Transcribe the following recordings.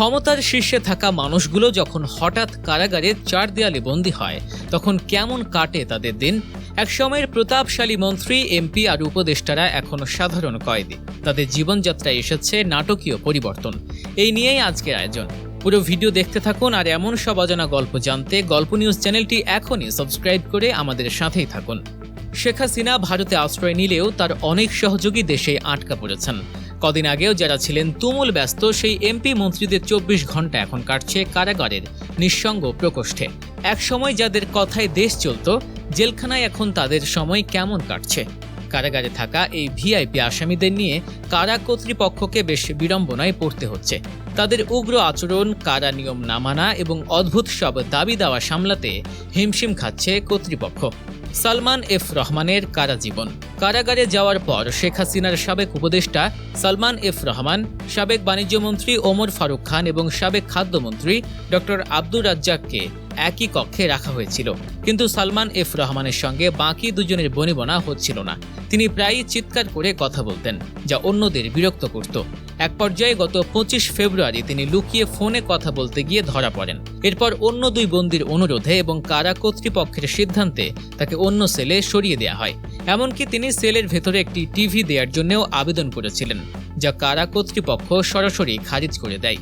ক্ষমতার শীর্ষে থাকা মানুষগুলো যখন হঠাৎ কারাগারে চার দেয়ালে বন্দী হয়, তখন কেমন কাটে তাদের দিন? একসময়ের প্রতাপশালী মন্ত্রী, এমপি আর উপদেষ্টারা এখনও সাধারণ কয়েদি। তাদের জীবনযাত্রায় এসেছে নাটকীয় পরিবর্তন। এই নিয়েই আজকের আয়োজন। পুরো ভিডিও দেখতে থাকুন আর এমন সব অজানা গল্প জানতে গল্প নিউজ চ্যানেলটি এখনই সাবস্ক্রাইব করে আমাদের সাথেই থাকুন। শেখ হাসিনা ভারতে আশ্রয় নিলেও তার অনেক সহযোগী দেশে আটকা পড়েছেন। কদিন আগেও যারা ছিলেন তুমুল ব্যস্ত, সেই এমপি মন্ত্রীদের চব্বিশ ঘণ্টা এখন কাটছে কারাগারের নিঃসঙ্গ প্রকোষ্ঠে। একসময় যাদের কথায় দেশ চলত, জেলখানায় এখন তাদের সময় কেমন কাটছে? কারাগারে থাকা এই ভিআইপি আসামিদের নিয়ে কারা কর্তৃপক্ষকে বেশ বিড়ম্বনায় পড়তে হচ্ছে। তাদের উগ্র আচরণ, কারা নিয়ম না মানা এবং অদ্ভুত সব দাবি দাওয়া সামলাতে হিমশিম খাচ্ছে কর্তৃপক্ষ। সালমান এফ রহমানের কারা জীবন কারাগারে যাওয়ার পর শেখ হাসিনার সাবেক উপদেষ্টা সালমান এফ রহমান, সাবেক বাণিজ্যমন্ত্রী ওমর ফারুক খান এবং সাবেক খাদ্যমন্ত্রী ড আব্দুর রাজ্জাককে একই কক্ষে রাখা হয়েছিল। কিন্তু সালমান এফ রহমানের সঙ্গে বাকি দুজনের বনিবনা হচ্ছিল না। তিনি প্রায়ই চিৎকার করে কথা বলতেন, যা অন্যদের বিরক্ত করত। এক পর্যায়ে গত পঁচিশ ফেব্রুয়ারি তিনি লুকিয়ে ফোনে কথা বলতে গিয়ে ধরা পড়েন। এরপর অন্য দুই বন্দির অনুরোধে এবং কারা কর্তৃপক্ষের সিদ্ধান্তে তাকে অন্য সেলে সরিয়ে দেওয়া হয়। এমনকি তিনি সেলের ভেতরে একটি টিভি দেওয়ার জন্যও আবেদন করেছিলেন, যা কারা কর্তৃপক্ষ সরাসরি খারিজ করে দেয়।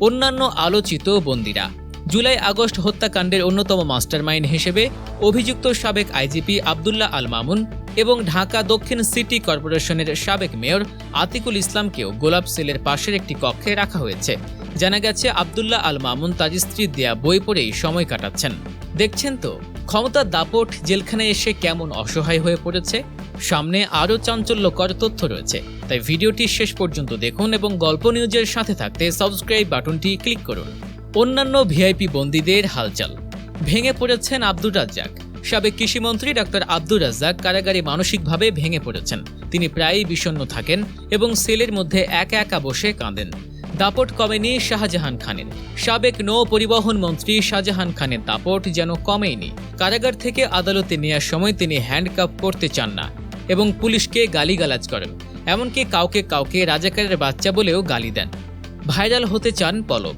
অন্যান্য আলোচিত বন্দিরা জুলাই আগস্ট হত্যাকাণ্ডের অন্যতম মাস্টারমাইন্ড হিসেবে অভিযুক্ত সাবেক আইজিপি আবদুল্লাহ আল মামুন এবং ঢাকা দক্ষিণ সিটি কর্পোরেশনের সাবেক মেয়র আতিকুল ইসলামকেও গোলাপ সেলের পাশের একটি কক্ষে রাখা হয়েছে। জানা গেছে, আবদুল্লাহ আল মামুন তার স্ত্রীর দেয়া বই পড়েই সময় কাটাচ্ছেন। দেখছেন তো ক্ষমতার দাপট জেলখানায় এসে কেমন অসহায় হয়ে পড়েছে? সামনে আরও চাঞ্চল্যকর তথ্য রয়েছে। তাই ভিডিওটি শেষ পর্যন্ত দেখুন এবং গল্প নিউজের সাথে থাকতে সাবস্ক্রাইব বাটনটি ক্লিক করুন। অন্যান্য ভিআইপি বন্দীদের হালচাল। ভেঙে পড়েছেন আব্দুর রাজ্জাক। সাবেক কৃষিমন্ত্রী ডক্টর আব্দুর রাজ্জাক কারাগারে মানসিকভাবে ভেঙে পড়েছেন। তিনি প্রায়ই বিষণ্ণ থাকেন এবং সেলের মধ্যে একা একা বসে কাঁদেন। দাপট কমেনি শাহজাহান খানের। সাবেক নৌ পরিবহন মন্ত্রী শাহজাহান খানের দাপট যেন কমেইনি। কারাগার থেকে আদালতে নেওয়ার সময় তিনি হ্যান্ডকাপ করতে চান না এবং পুলিশকে গালিগালাজ করেন। এমনকি কাউকে কাউকে রাজাকারের বাচ্চা বলেও গালি দেন। ভাইরাল হতে চান পলক।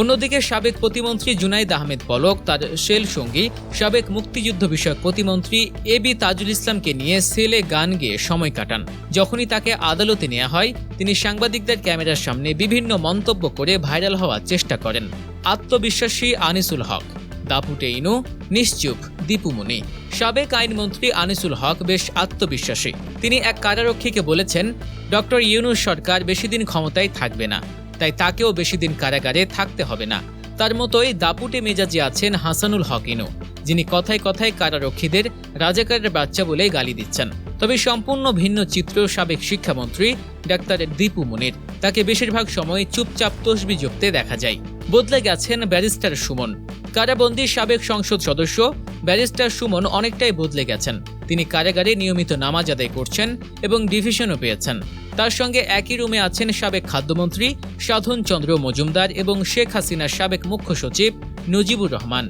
অন্যদিকে সাবেক প্রতিমন্ত্রী জুনাইদ আহমেদ পলক, তার সেল সঙ্গী সাবেক মুক্তিযুদ্ধ বিষয়ক প্রতিমন্ত্রী এ বি তাজুল ইসলামকে নিয়ে সেলে গান গেয়ে সময় কাটান। যখনই তাকে আদালতে নেওয়া হয়, তিনি সাংবাদিকদের ক্যামেরার সামনে বিভিন্ন মন্তব্য করে ভাইরাল হওয়ার চেষ্টা করেন। আত্মবিশ্বাসী আনিসুল হক, দাপুটে ইনু, নিশ্চুপ দীপুমণি সাবেক আইনমন্ত্রী আনিসুল হক বেশ আত্মবিশ্বাসী। তিনি এক কারারক্ষীকে বলেছেন, ডক্টর ইউনুস সরকার বেশি দিন ক্ষমতায় থাকবে না। তাই তাকেও বেশি দিন কারাগারে থাকতে হবে না। তার মতোই দাপুটে মেজাজে আছেন হাসানুল হক ইনু যিনি কথায় কথায় কারারক্ষীদের রাজাকারের বাচ্চা বলে গালি দিচ্ছেন। তবে সম্পূর্ণ ভিন্ন চিত্র সাবেক শিক্ষামন্ত্রী ডাক্তার দীপু মুনির। তাকে বেশিরভাগ সময় চুপচাপ তসবি জপতে দেখা যায়। বদলে গেছেন ব্যারিস্টার সুমন। কারাবন্দী সাবেক সংসদ সদস্য ব্যারিস্টার সুমন অনেকটাই বদলে গেছেন। তিনি কারাগারে নিয়মিত নামাজ আদায় করছেন এবং ডিভিশনও পেয়েছেন। তার সঙ্গে একই রুমে আছেন সাবেক খাদ্যমন্ত্রী সাধন চন্দ্র মজুমদার এবং শেখ হাসিনার সাবেক মুখ্য সচিব নজিবুর রহমান।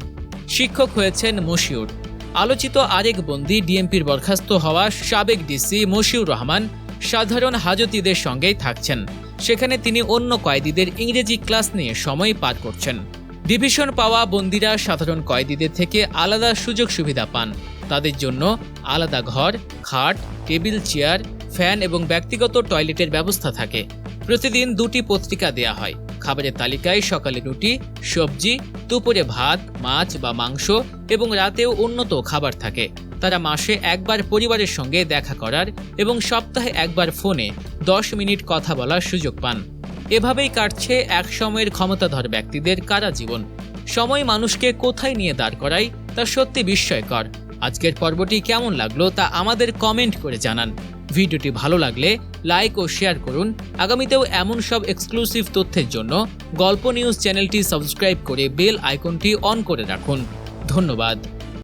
শিক্ষক হয়েছেন মশিউর। আলোচিত আরেক বন্দী ডিএমপির বরখাস্ত হওয়া সাবেক ডিসি মশিউর রহমান সাধারণ হাজতিদের সঙ্গেই থাকছেন। সেখানে তিনি অন্য কয়েদিদের ইংরেজি ক্লাস নিয়ে সময় পার করছেন। ডিভিশন পাওয়া বন্দীরা সাধারণ কয়েদিদের থেকে আলাদা সুযোগ সুবিধা পান। তাদের জন্য আলাদা ঘর, খাট, টেবিল, চেয়ার ফ্যান এবং ব্যক্তিগত টয়লেটের ব্যবস্থা থাকে। প্রতিদিন দুটি পত্রিকা দেয়া হয়। খাবারের তালিকায় সকালে রুটি, সবজি, দুপুরে ভাত, মাছ বা মাংস এবং রাতেও উন্নত খাবার থাকে। তারা মাসে একবার পরিবারের সঙ্গে দেখা করার এবং সপ্তাহে একবার ফোনে দশ মিনিট কথা বলার সুযোগ পান। এভাবেই কাটছে এক সময়ের ক্ষমতাধর ব্যক্তিদের কারা জীবন। সময় মানুষকে কোথায় নিয়ে দাঁড় করায় তা সত্যি বিস্ময়কর। আজকের পর্বটি কেমন লাগল তা আমাদের কমেন্ট করে জানান। ভিডিওটি ভালো লাগলে লাইক ও শেয়ার করুন। আগামীতেও এমন সব এক্সক্লুসিভ তথ্যের জন্য গল্প নিউজ চ্যানেলটি সাবস্ক্রাইব করে বেল আইকনটি অন করে রাখুন। ধন্যবাদ।